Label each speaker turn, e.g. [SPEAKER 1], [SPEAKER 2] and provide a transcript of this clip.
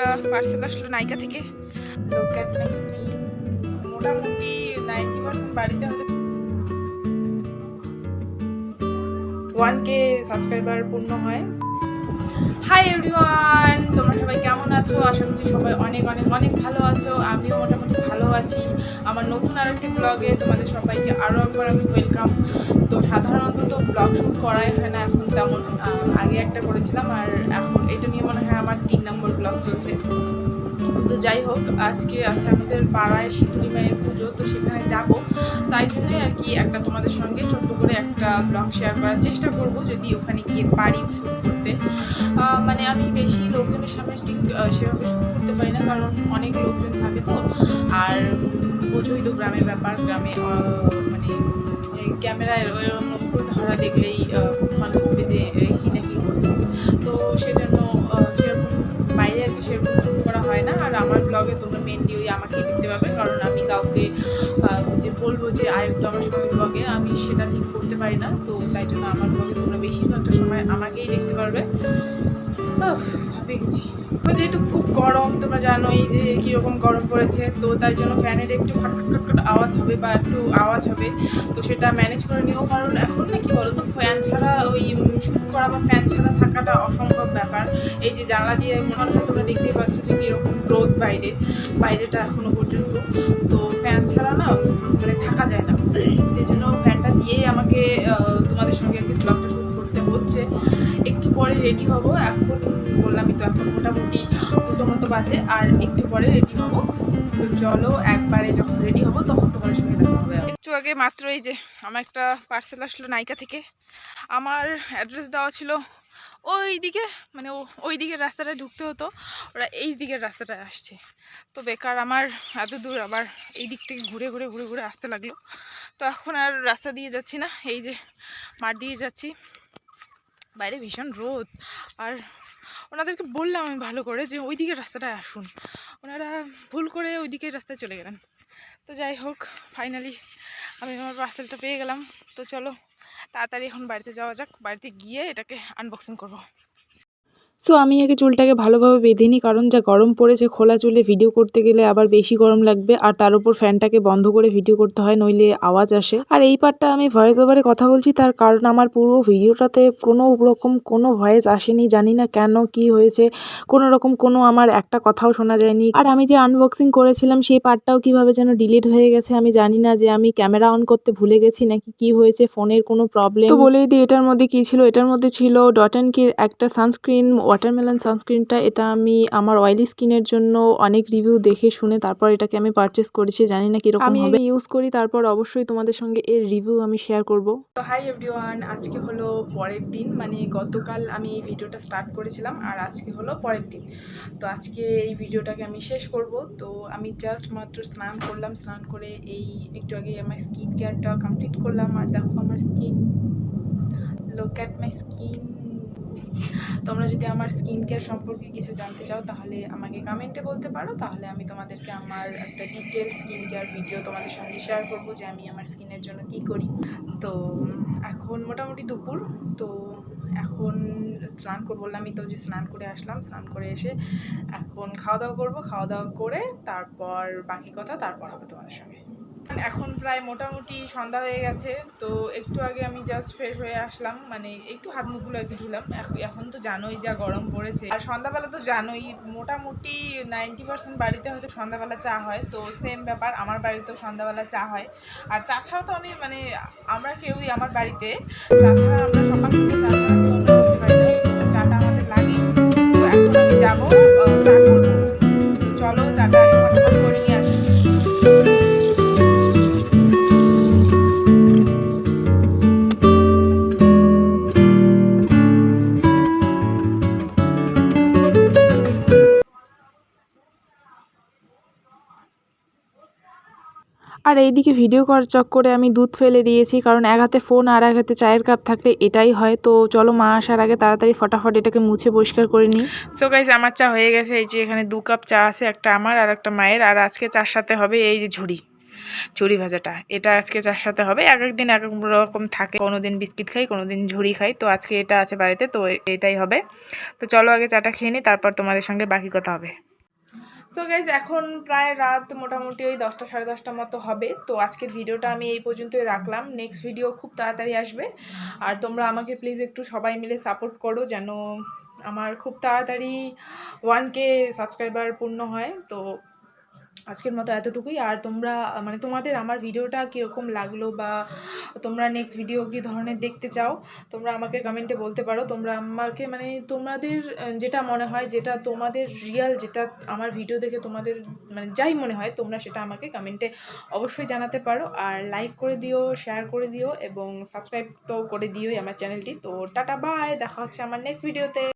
[SPEAKER 1] একটা পার্সেল আসলো নাইকা থেকে। মোটামুটি নাইনটি পার্সেন্ট বাড়িতে হয়তো ওয়ান কে সাবস্ক্রাইবার পূর্ণ হয়। হাই এভরিওয়ান তোমরা সবাই কেমন আছো? আশা করছি সবাই অনেক অনেক অনেক ভালো আছো। আমিও মোটামুটি ভালো আছি। আমার নতুন আরেকটি ব্লগে তোমাদের সবাইকে আরও একবার আমি ওয়েলকাম তো সাধারণত তো ব্লগ শ্যুট করাই হয় না, এখন তেমন আগে একটা করেছিলাম, আর এখন এটা নিয়ে মনে হয় আমার তিন নম্বর ব্লগ চলছে। তো যাই হোক, আজকে আছে আমাদের পাড়ায় শীতলী মায়ের পুজো, তো সেখানে যাব। তাই জন্যই আর কি একটা তোমাদের সঙ্গে ছোট্ট করে একটা ব্লগ শেয়ার করার চেষ্টা করব, যদি ওখানে গিয়ে পারি শ্যুট করতে। মানে আমি বেশি লোকজনের সামনে ঠিক সেভাবে শ্যুট করতে পারি না, কারণ অনেক লোকজন থাকে তো। আর বোঝোই তো গ্রামের ব্যাপার, গ্রামে মানে এই ক্যামেরায় ওইরকম করে ধরা দেখলেই মানুষ ভাবে যে কি না কি করছে। তো সেজন্য সেরকম বাইরে আর কি সেরকম শ্যুট করা হয় না। আর আমার ব্লগে তোমরা মেনলি ওই আমাকেই দেখতে পাবে, কারণ আমি কাউকে যে বলব যে আরেকটু আমার সঙ্গে ব্লগে, আমি সেটা ঠিক করতে পারি না। তো তাই জন্য আমার ব্লগে তোমরা বেশিরভাগটা সময় আমাকেই দেখতে পারবে। গেছি তো যেহেতু খুব গরম, তোমরা জানোই যে কীরকম গরম পড়েছে, তো তাই জন্য ফ্যানের একটু খটখট আওয়াজ হবে বা একটু আওয়াজ হবে। তো সেটা ম্যানেজ করে নিও, কারণ এখন না কি বলো তো ফ্যান ছাড়া ওই শ্যুট করা বা ফ্যান ছাড়া থাকাটা অসম্ভব ব্যাপার। এই যে জানলা দিয়ে মনে হয় তোমরা দেখতেই পাচ্ছ যে কীরকম রোদ বাইরে বাইরেটা এখনও পর্যন্ত। তো ফ্যান ছাড়া না মানে থাকা যায় না। সেই জন্য ফ্যানটা দিয়েই আমাকে তোমাদের সঙ্গে আর কি ব্লগটা শ্যুট করতে হচ্ছে। একটু পরে রেডি হব, এখন এখন মোটামুটি দুটো মতো বাজে, আর একটু পরে রেডি হব। তো চলো একবারে যখন রেডি হব, তখন তোমার সঙ্গে দেখা হবে একটু আগে মাত্র এই যে আমার একটা পার্সেল আসলো নাইকা থেকে। আমার অ্যাড্রেস দেওয়া ছিল ওই দিকে মানে ওই দিকের রাস্তাটায় ঢুকতে হতো, ওরা এই দিকের রাস্তাটায় আসছে। তো বেকার আমার, এত দূর আবার এই দিক থেকে ঘুরে ঘুরে ঘুরে ঘুরে আসতে লাগল। তো এখন আর রাস্তা দিয়ে যাচ্ছি না, এই যে মাঠ দিয়ে যাচ্ছি। বাইরে ভীষণ রোদ। আর ওনাদেরকে বললাম আমি ভালো করে যে ওই দিকের রাস্তাটায় আসুন। ওনারা ভুল করে ওই দিকের রাস্তায় চলে গেলেন। তো যাই হোক ফাইনালি আমি আমার পার্সেলটা পেয়ে গেলাম। তো চলো, তাড়াতাড়ি এখন বাড়িতে যাওয়া যাক। বাড়িতে গিয়ে এটাকে আনবক্সিং করব।
[SPEAKER 2] সো আমি আগে চুলটাকে ভালোভাবে বেঁধে নিই, কারণ যা গরম পড়েছে খোলা চুলে ভিডিও করতে গেলে আবার বেশি গরম লাগবে, আর তার উপর ফ্যানটাকে বন্ধ করে ভিডিও করতে হয়, নইলে আওয়াজ আসে। আর এই পার্টটা আমি ভয়েস ওভারে কথা বলছি, তার কারণ আমার পুরো ভিডিওটাতে কোনো রকম কোনো ভয়েস আসেনি, জানি না কেন কি হয়েছে, কোনো রকম কোনো আমার একটা কথাও শোনা যায়নি। আর আমি যে আনবক্সিং করেছিলাম, সেই পার্টটাও কীভাবে যেন ডিলিট হয়ে গেছে, আমি জানি না যে আমি ক্যামেরা অন করতে ভুলে গেছি নাকি কি হয়েছে ফোনের কোনো প্রবলেম তো বলেই দিই, এটার মধ্যে কি ছিল? এটার মধ্যে ছিল ডট অ্যান্ড কির একটা সানস্ক্রিন ওয়াটারমেলন সানস্ক্রিনটা এটা আমি আমার অয়েলি স্কিনের জন্য অনেক রিভিউ দেখে শুনে তারপর এটাকে আমি পারচেস করেছি জানি না কীরকম আমি হবে। ইউজ করি তারপর অবশ্যই তোমাদের সঙ্গে এর রিভিউ আমি শেয়ার করব।
[SPEAKER 1] তো হাই এভরিওয়ান আজকে হলো পরের দিন মানে গতকাল আমি এই ভিডিওটা স্টার্ট করেছিলাম আর আজকে হলো পরের দিন। তো আজকে এই ভিডিওটাকে আমি শেষ করব। তো আমি জাস্ট মাত্র স্নান করলাম স্নান করে এই একটু আগে আমার স্কিন কেয়ারটা কমপ্লিট করলাম। আর দেখো আমার skin look at my skin তোমরা যদি আমার স্কিন কেয়ার সম্পর্কে কিছু জানতে চাও, তাহলে আমাকে কমেন্টে বলতে পারো। তাহলে আমি তোমাদেরকে আমার একটা ডিটেল স্কিন কেয়ার ভিডিও তোমাদের সঙ্গে শেয়ার করব যে আমি আমার স্কিনের জন্য কী করি। তো, এখন মোটামুটি দুপুর। তো, এখন স্নান করে বললামই তো যে স্নান করে আসলাম, স্নান করে এসে এখন খাওয়া দাওয়া করব। খাওয়া দাওয়া করে তারপর বাকি কথা, তারপর হবে তোমাদের সঙ্গে। এখন প্রায় মোটামুটি সন্ধ্যা হয়ে গেছে, তো একটু আগে আমি জাস্ট ফ্রেশ হয়ে আসলাম মানে একটু হাত মুখগুলো আর কি ধুলাম। এখন তো জানোই যা গরম পড়েছে। আর সন্ধ্যাবেলা তো জানোই, মোটামুটি নাইনটি পার্সেন্ট বাড়িতে হয়তো সন্ধ্যাবেলা চা হয়, তো সেম ব্যাপার, আমার বাড়িতেও সন্ধ্যাবেলা চা হয়। আর চা ছাড়া তো আমি মানে আমরা কেউই আমার বাড়িতে চা ছাড়া আমরা সকাল থেকে চা ছাড়া চাটা আমাদের লাগে তো এখন আমি যাব
[SPEAKER 2] আর এইদিকে ভিডিও করার চক্করে আমি দুধ ফেলে দিয়েছি, কারণ এক হাতে ফোন আর এক হাতে চায়ের কাপ থাকলে এটাই হয়। তো চলো মা আসার আগে তাড়াতাড়ি ফটাফট এটাকে মুছে পরিষ্কার করে নিই।
[SPEAKER 1] সো গাইজ আমার চা হয়ে গেছে, এই যে এখানে দু কাপ চা আছে, একটা আমার আর একটা মায়ের, আর আজকে চার সাথে হবে এই যে ঝুড়ি ঝুড়ি ভাজাটা। এটা আজকে চার সাথে হবে, এক এক দিন এক এক রকম থাকে কোনো দিন বিস্কিট খাই কোনো দিন ঝুড়ি খাই, তো আজকে এটা আছে বাড়িতে, তো এটাই হবে। তো চলো আগে চাটা খেয়ে নিই, তারপর তোমাদের সঙ্গে বাকি কথা হবে। সো গাইজ এখন প্রায় রাত মোটামুটি ওই দশটা, সাড়ে দশটার মতো হবে। তো আজকের ভিডিওটা আমি এই পর্যন্তই রাখলাম। নেক্সট ভিডিও খুব তাড়াতাড়ি আসবে। আর তোমরা আমাকে প্লিজ একটু সবাই মিলে সাপোর্ট করো যেন আমার খুব তাড়াতাড়ি ওয়ান কে সাবস্ক্রাইবার পূর্ণ হয়। তো আজকের মতো এতটুকুই। আর তোমরা মানে তোমাদের আমার ভিডিওটা কীরকম লাগল বা তোমরা নেক্সট ভিডিও কী ধরনের দেখতে চাও, তোমরা আমাকে কমেন্টে বলতে পারো। তোমরা আমাকে মানে তোমাদের যেটা মনে হয়, যেটা তোমাদের রিয়াল যেটা আমার ভিডিও দেখে তোমাদের মানে যাই মনে হয়, তোমরা সেটা আমাকে কমেন্টে অবশ্যই জানাতে পারো। আর লাইক করে দিও শেয়ার করে দিও এবং সাবস্ক্রাইব তো করে দিওই আমার চ্যানেলটি তো টাটা বাই দেখা হচ্ছে আমার নেক্সট ভিডিওতে